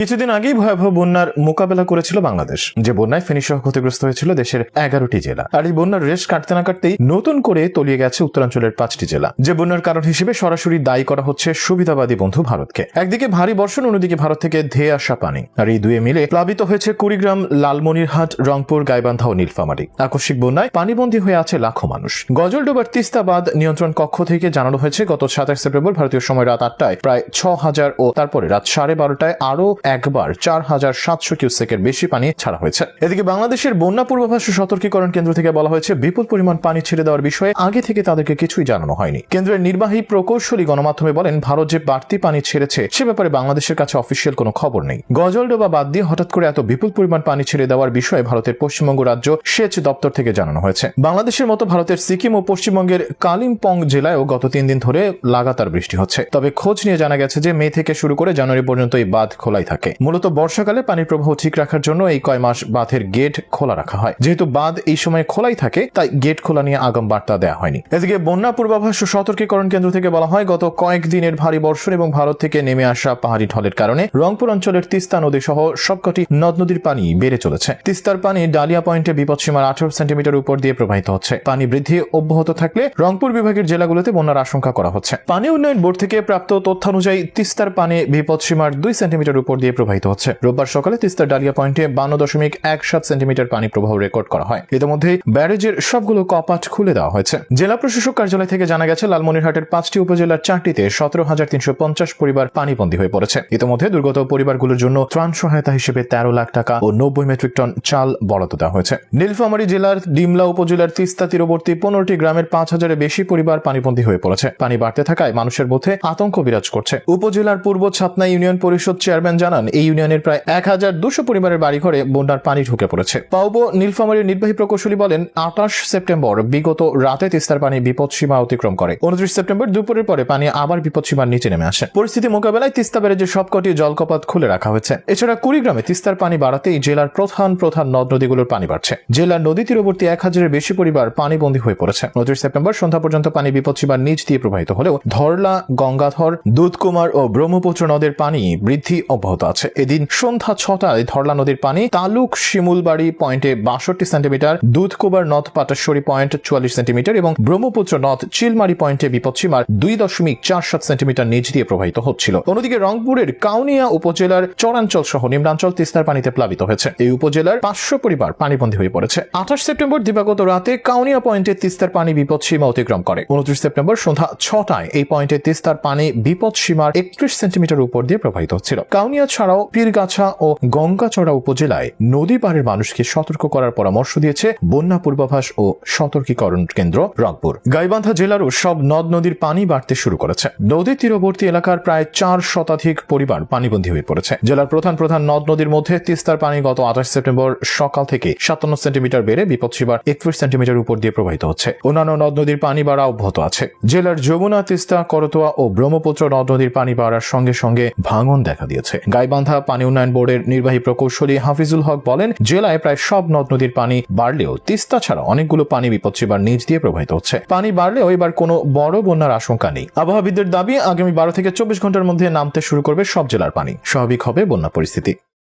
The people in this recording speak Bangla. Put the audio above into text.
কিছুদিন আগেই ভয়াবহ বন্যার মোকাবেলা করেছিল বাংলাদেশ। যে বন্যায় ফেনী সহ ক্ষতিগ্রস্ত হয়েছিল দেশের এগারোটি জেলা। আর এই বন্যার রেশ কাটতে না কাটতেই নতুন করে তলিয়ে গেছে উত্তরাঞ্চলের পাঁচটি জেলা। যে বন্যার কারণ হিসেবে সরাসরি দায়ী করা হচ্ছে সুবিধাবাদী বন্ধু ভারতকে। একদিকে ভারী বর্ষণ, অন্যদিকে ভারত থেকে ধেয়ে আসা পানি। আর এই দুয়ে মিলে প্লাবিত হয়েছে কুড়িগ্রাম, লালমনিরহাট, রংপুর, গাইবান্ধা ও নীলফামারী। আকস্মিক বন্যায় পানিবন্দী হয়ে আছে লাখো মানুষ। গজলডোবার তিস্তা বাঁধ নিয়ন্ত্রণ কক্ষ থেকে জানানো হয়েছে, গত সাতাশ সেপ্টেম্বর ভারতীয় সময় রাত আটটায় প্রায় ছ হাজার ও তারপরে রাত সাড়ে বারোটায় আরও একবার চার হাজার সাতশো কিউসেকের বেশি পানি ছাড়া হয়েছে। এদিকে বাংলাদেশের বন্যা পূর্বাভাস সতর্কীকরণ কেন্দ্র থেকে বলা হয়েছে, বিপুল পরিমাণ পানি ছেড়ে দেওয়ার বিষয়ে আগে থেকে তাদেরকে কিছুই জানানো হয়নি। কেন্দ্রের নির্বাহী প্রকৌশলী গণমাধ্যমে বলেন, ভারত যে বাড়তি পানি ছেড়েছে, সে ব্যাপারে বাংলাদেশের কাছে অফিসিয়াল কোনো খবর নেই। গজলডোবা বাদ দিয়ে হঠাৎ করে এত বিপুল পরিমাণ পানি ছেড়ে দেওয়ার বিষয়ে ভারতের পশ্চিমবঙ্গ রাজ্য সেচ দপ্তর থেকে জানানো হয়েছে। বাংলাদেশের মতো ভারতের সিকিম ও পশ্চিমবঙ্গের কালিম্পং জেলায়ও গত তিন দিন ধরে লাগাতার বৃষ্টি হচ্ছে। তবে খোঁজ নিয়ে জানা গেছে যে মে থেকে শুরু করে জানুয়ারি পর্যন্ত এই বাঁধ খোলাই থাকে। মূলত বর্ষাকালে পানির প্রবাহ ঠিক রাখার জন্য এই কয় মাস বাঁধের গেট খোলা রাখা হয়। যেহেতু বাঁধ এই সময় খোলাই থাকে, তাই গেট খোলা নিয়ে আগাম বার্তা দেওয়া হয়নি। এদিকে বন্যা পূর্বাভাস সতর্কীকরণ কেন্দ্র থেকে বলা হয়, গত কয়েকদিনের ভারী বর্ষণ এবং ভারত থেকে নেমে আসা পাহাড়ি ঢলের কারণে রংপুর অঞ্চলের তিস্তা নদী সহ সবকটি নদ নদীর পানি বেড়ে চলেছে। তিস্তার পানি ডালিয়া পয়েন্টে বিপদসীমার আঠারো সেন্টিমিটার উপর দিয়ে প্রবাহিত হচ্ছে। পানি বৃদ্ধি অব্যাহত থাকলে রংপুর বিভাগের জেলাগুলোতে বন্যার আশঙ্কা করা হচ্ছে। পানি উন্নয়ন বোর্ড থেকে প্রাপ্ত তথ্যানুযায়ী তিস্তার পানি বিপদসীমার দুই সেন্টিমিটার উপর দিয়ে প্রবাহিত হচ্ছে। রোববার সকালে তিস্তার ডালিয়া পয়েন্টে বান্ন দশমিক এক সাত সেন্টিমিটার পানি প্রবাহ রেকর্ড করা হয়। ইতিমধ্যে ব্যারেজের সবগুলো কপাট খুলে দেওয়া হয়েছে। জেলা প্রশাসক কার্যালয় থেকে জানা গেছে, লালমনিরহাটের পাঁচটি উপজেলার চারটিতে সতেরো হাজার তিনশো পঞ্চাশ পরিবার পানিবন্দী হয়ে পড়েছে। ইতিমধ্যে দুর্গত পরিবারগুলোর জন্য ত্রাণ সহায়তা হিসেবে তেরো লাখ টাকা ও নব্বই মেট্রিক টন চাল বরাদ্দ দেওয়া হয়েছে। নীলফামারী জেলার ডিমলা উপজেলার তিস্তা তীরবর্তী পনেরোটি গ্রামের পাঁচ হাজারের বেশি পরিবার পানিবন্দী হয়ে পড়েছে। পানি বাড়তে থাকায় মানুষের মধ্যে আতঙ্ক বিরাজ করছে। উপজেলার পূর্ব ছাতনা ইউনিয়ন পরিষদ চেয়ারম্যান জানান, এই ইউনিয়নের প্রায় এক হাজার দুশো পরিবারের বাড়িঘরে বন্যার পানি ঢুকে পড়েছে। পাউবো নীলফামারীর নির্বাহী প্রকৌশলী বলেন, আঠাশ সেপ্টেম্বর বিগত রাতে তিস্তার পানি বিপদসীমা অতিক্রম করে। উনত্রিশ সেপ্টেম্বর দুপুরের পরে পানি আবার বিপদসীমার নিচে নেমে আসে। পরিস্থিতি মোকাবেলায় তিস্তা ব্যারেজের সবকটি জলকপাত খুলে রাখা হয়েছে। এছাড়া কুড়িগ্রামে তিস্তার পানি বাড়াতেই জেলার প্রধান প্রধান নদ নদীগুলোর পানি বাড়ছে। জেলার নদী তীরবর্তী এক হাজারের বেশি পরিবার পানিবন্দী হয়ে পড়েছে। উনত্রিশ সেপ্টেম্বর সন্ধ্যা পর্যন্ত পানি বিপদসীমার নিচ দিয়ে প্রবাহিত হলেও ধরলা, গঙ্গাধর, দুধকুমার ও ব্রহ্মপুত্র নদের পানি বৃদ্ধি অব্যাহত আছে। এদিন সন্ধ্যা ছটায় ধরলা নদীর পানি তালুক শিমুলবাড়ি পয়েন্টে বাষট্টি সেন্টিমিটার দুধকুমার নদ পাটাশ্বরী পয়েন্ট চুয়াল্লিশ সেন্টিমিটার এবং ব্রহ্মপুত্র নদ চিলমারি পয়েন্টে বিপদসীমার দুই দশমিক চার সাত সেন্টিমিটার নিচ দিয়ে প্রবাহিত হচ্ছিল। অন্যদিকে রংপুরের কাউনিয়া উপজেলার চরাঞ্চল সহ নিম্নাঞ্চল তিস্তার পানিতে প্লাবিত হয়েছে। এই উপজেলার পাঁচশো পরিবার পানিবন্দী হয়ে পড়েছে। আঠাশ সেপ্টেম্বর দিবাগত রাতে কাউনিয়া পয়েন্টে তিস্তার পানি বিপদসীমা অতিক্রম করে। উনত্রিশ সেপ্টেম্বর সন্ধ্যা ছটায় এই পয়েন্টে তিস্তার পানি বিপদসীমার একত্রিশ সেন্টিমিটার উপর দিয়ে প্রবাহিত হচ্ছিল। কাউনিয়া ছাড়াও পীরগাছা ও গঙ্গাচড়া উপজেলায় নদী পাড়ের মানুষকে সতর্ক করার পরামর্শ দিয়েছে বন্যা পূর্বাভাস ও সতর্কীকরণ কেন্দ্র রংপুর। গাইবান্ধা জেলারও সব নদ নদীর পানি বাড়তে শুরু করেছে। নদী তীরবর্তী এলাকার প্রায় চার শতাধিক পরিবার পানিবন্দী হয়ে পড়েছে। জেলার প্রধান প্রধান নদ নদীর মধ্যে তিস্তার পানি গত আঠাশ সেপ্টেম্বর সকাল থেকে সাতান্ন সেন্টিমিটার বেড়ে বিপদসীমার একত্রিশ সেন্টিমিটার উপর দিয়ে প্রবাহিত হচ্ছে। অন্যান্য নদ নদীর পানি বাড়া অব্যাহত আছে। জেলার যমুনা, তিস্তা, করতোয়া ও ব্রহ্মপুত্র নদ নদীর পানি বাড়ার সঙ্গে সঙ্গে ভাঙন দেখা দিয়েছে। গাইবান্ধা পানি উন্নয়ন বোর্ডের নির্বাহী প্রকৌশলী হাফিজুল হক বলেন, জেলায় প্রায় সব নদ নদীর পানি বাড়লেও তিস্তা ছাড়া অনেকগুলো পানি বিপদসীমার নিচ দিয়ে প্রবাহিত হচ্ছে। পানি বাড়লেও এবার কোনো বড় বন্যার আশঙ্কা নেই। আবহাওয়াবিদদের দাবি, আগামী বারো থেকে চব্বিশ ঘণ্টার মধ্যে নামতে শুরু করবে সব জেলার পানি। স্বাভাবিক হবে বন্যা পরিস্থিতি।